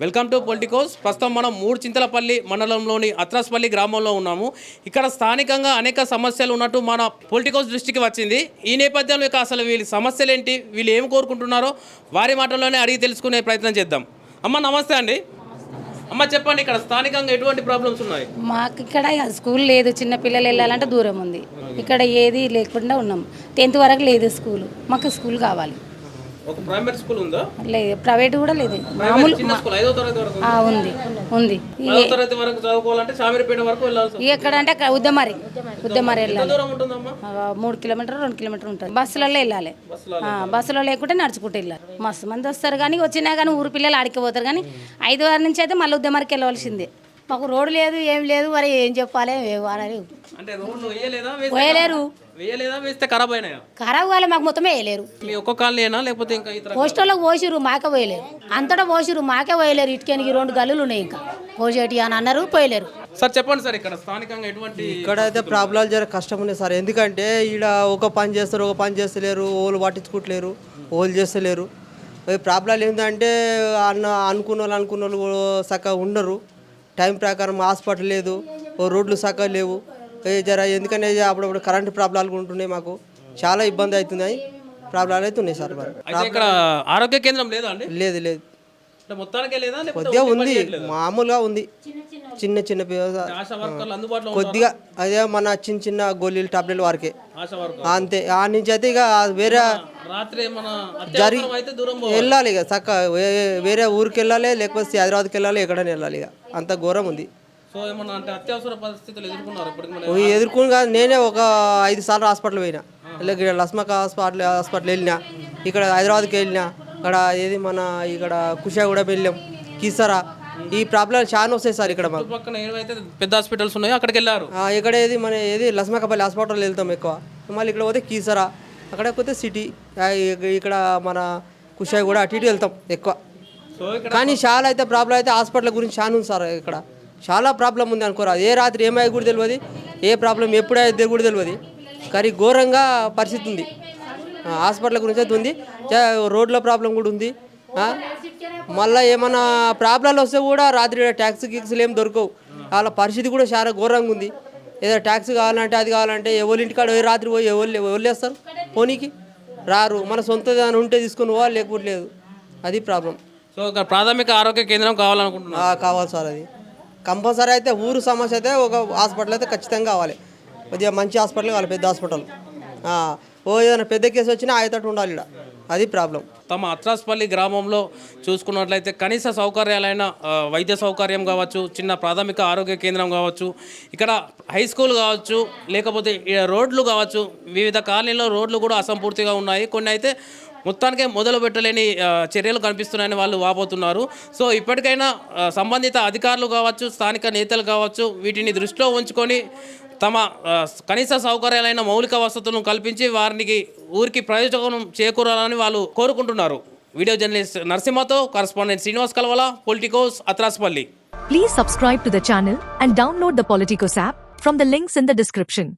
Welcome to Politicos. ప్రస్తుతం మనం మూడు చింతలపల్లి మండలంలోని అత్రాస్పల్లి గ్రామంలో ఉన్నాము. ఇక్కడ స్థానికంగా అనేక సమస్యలు ఉన్నట్టు మన పొలిటికోస్ దృష్టికి వచ్చింది. ఈ నేపథ్యంలో అసలు వీళ్ళ సమస్యలు ఏంటి వీళ్ళు ఏం కోరుకుంటున్నారో వారి మాటల్లోనే అడిగి తెలుసుకునే ప్రయత్నం చేద్దాం. అమ్మ నమస్తే అండి. అమ్మ చెప్పండి ఇక్కడ స్థానికంగా ఎటువంటి ప్రాబ్లమ్స్ ఉన్నాయి? మాకు ఇక్కడ స్కూల్ లేదు. చిన్న పిల్లలు వెళ్ళాలంటే దూరం ఉంది. ఇక్కడ ఏది లేకుండా ఉన్నాం. టెన్త్ వరకు లేదు స్కూల్. మాకు స్కూల్ కావాలి. ఒక ప్రైమరీ స్కూల్ ఉందా? లేదు ప్రైవేట్ కూడా లేదు. ఐదో తరగతి వరకు ఆ, ఉంది ఉంది. పదో తరగతి వరకు చదువుకోవాలంటే చామిరిపేట వరకు వెళ్ళాల్సి ఈ ఎక్కడ అంటే అక్కడ ఉద్దమరి ఉద్దమరి. ఎంత వెళ్ళాలి. దూరం ఉంటుందమ్మా? ఆ, మూడు కిలోమీటర్ రెండు కిలోమీటర్ ఉంటుంది. బస్సులలో వెళ్ళాలి. ఆ, బస్సులో లేకుంటే నడుచుకుంటూ వెళ్ళాలి. మస్తు మంది వస్తారు కానీ వచ్చినా కానీ ఊరు పిల్లలు ఆడికి పోతారు కానీ ఐదు వారి నుంచి అయితే మళ్ళీ ఉద్దమరికి వెళ్ళవలసిందే. మాకు రోడ్డు లేదు ఏం లేదు మరి ఏం చెప్పాలి అంటే వేయలేదా వేయలేరు. వేయలేదా వేస్తే ఖరాబ్ అయినాయా? ఖరాబ్ కాలే మాకు మొత్తం వేయలేరు. మీ ఒక్క కాలనీనా లేకపోతే ఇంకా ఇతర పోస్టర్లకు పోసిరు మాకే పోయలేరు. అంతటా పోసిరు మాకే పోయలేరు. ఇటుకెనికి రెండు గల్లులు ఉన్నాయి ఇంకా. పోసేటి అని అన్నారు పోయలేరు. సార్ చెప్పండి సార్ ఇక్కడ స్థానికంగా ఎటువంటి ఇక్కడైతే ప్రాబ్లాలు జర కష్టం ఉన్నాయి సార్. ఎందుకంటే ఈడ ఒక పని చేస్తారు ఒక పని చేస్తలేరు ఓళ్ళు పట్టించుకుంటలేరు ఓళ్ళు చేస్తలేరు. ప్రాబ్లాలు ఏంటంటే అన్న అనుకున్న వాళ్ళు అనుకున్న వాళ్ళు చక్కగా ఉండరు. టైం ప్రకారం హాస్పిటల్ లేదు రోడ్లు చక్కగా లేవు. జర ఎందుకంటే అప్పుడప్పుడు కరెంటు ప్రాబ్లాలు ఉంటున్నాయి మాకు. చాలా ఇబ్బంది అవుతున్నాయి. ప్రాబ్లాలు అయితే ఉన్నాయి సార్ మరి. ఇక్కడ ఆరోగ్య కేంద్రం లేదా అండి? లేదు లేదు. కొద్దిగా ఉంది? మామూలుగా ఉంది. చిన్న చిన్న? కొద్దిగా అదే మన చిన్న చిన్న గోళీలు టాబ్లెట్ వరకే. అంతే. ఆ నుంచి అయితే ఇక వేరే రాత్రి మన పోవాలి. వెళ్ళాలి ఇక చక్క వేరే ఊరికి వెళ్ళాలి లేకపోతే హైదరాబాద్కి వెళ్ళాలి ఎక్కడైనా వెళ్ళాలి ఇక. అంత ఘోరం ఉంది. సో ఏమన్నా అంటే అత్యవసర పరిస్థితులు ఎదుర్కొన్నారు ఇప్పటికి మన ఓ ఎదుర్కొని కాదు నేనే ఒక ఐదు సార్లు హాస్పిటల్ పోయినా. ఇక్కడ లస్మక హాస్పిటల్ హాస్పిటల్ వెళ్ళినా ఇక్కడ హైదరాబాద్కి వెళ్ళినా ఇక్కడ ఏది మన ఇక్కడ కుషాగూడ వెళ్ళాం కీసరా. ఈ ప్రాబ్లం చాలా వస్తాయి సార్ ఇక్కడ మాకు. పక్కన ఏవైతే పెద్ద హాస్పిటల్స్ ఉన్నాయో అక్కడికి వెళ్ళారు. ఇక్కడ ఏది మన ఏది లస్మకపల్లి హాస్పిటల్ వెళ్తాం ఎక్కువ. మళ్ళీ ఇక్కడ పోతే కీసరా. అక్కడ పోతే సిటీ ఇక్కడ మన కుషాయి కూడా అటు ఇటు వెళ్తాం ఎక్కువ. కానీ చాలా అయితే ప్రాబ్లం అయితే హాస్పిటల్ గురించి చాలా ఉంది సార్ ఇక్కడ. చాలా ప్రాబ్లం ఉంది అనుకోరా. ఏ రాత్రి ఏమయ్యే కూడా తెలియదు ఏ ప్రాబ్లం ఎప్పుడు అయ్యేది కూడా తెలియదు కానీ ఘోరంగా పరిస్థితి ఉంది. హాస్పిటల్ గురించి అయితే ఉంది. రోడ్ల ప్రాబ్లం కూడా ఉంది. మళ్ళీ ఏమైనా ప్రాబ్లాలు వస్తే కూడా రాత్రి ట్యాక్సీ గిక్స్లు ఏం దొరకవు. వాళ్ళ పరిస్థితి కూడా చాలా ఘోరంగా ఉంది. ఏదో ట్యాక్సీ కావాలంటే అది కావాలంటే ఎవరి ఇంటికాడ పోయి రాత్రి పోయి ఎవరు ఎవరు పోనీకి? రారు. మన సొంత ఏదైనా ఉంటే తీసుకొని పోవాలి లేకపోతే లేదు. అది ప్రాబ్లం. సో ఇక్కడ ప్రాథమిక ఆరోగ్య కేంద్రం కావాలనుకుంటున్నారు. ఆ, కావాలి సార్ అది. కంపల్సరీ అయితే ఊరు సమస్య అయితే ఒక హాస్పిటల్ అయితే ఖచ్చితంగా కావాలి. కొద్దిగా మంచి హాస్పిటల్ కావాలి పెద్ద హాస్పిటల్. ఓ ఏదైనా పెద్ద కేసు వచ్చినా ఆయతట్టు ఉండాలి ఇక్కడ అది ప్రాబ్లం. తమ అత్రాస్పల్లి గ్రామంలో చూసుకున్నట్లయితే కనీస సౌకర్యాలైన వైద్య సౌకర్యం కావచ్చు చిన్న ప్రాథమిక ఆరోగ్య కేంద్రం కావచ్చు ఇక్కడ హై స్కూల్ కావచ్చు లేకపోతే రోడ్లు కావచ్చు వివిధ కాలనీలో రోడ్లు కూడా అసంపూర్తిగా ఉన్నాయి. కొన్ని అయితే మొత్తానికే మొదలు పెట్టలేని చర్యలు కనిపిస్తున్నాయని వాళ్ళు వాపోతున్నారు. సో ఇప్పటికైనా సంబంధిత అధికారులు కావచ్చు స్థానిక నేతలు కావచ్చు వీటిని దృష్టిలో ఉంచుకొని తమ కనీస సౌకర్యాలైన మౌలిక వసతులను కల్పించి వారికి ఊరికి ప్రయోజనం చేకూరాలని వాళ్ళు కోరుకుంటున్నారు. Video journalist నరసింహతో correspondent Srinivas Kalavala Politicos Atraspalli. Please subscribe to the channel and download the Politicos app from the links in the description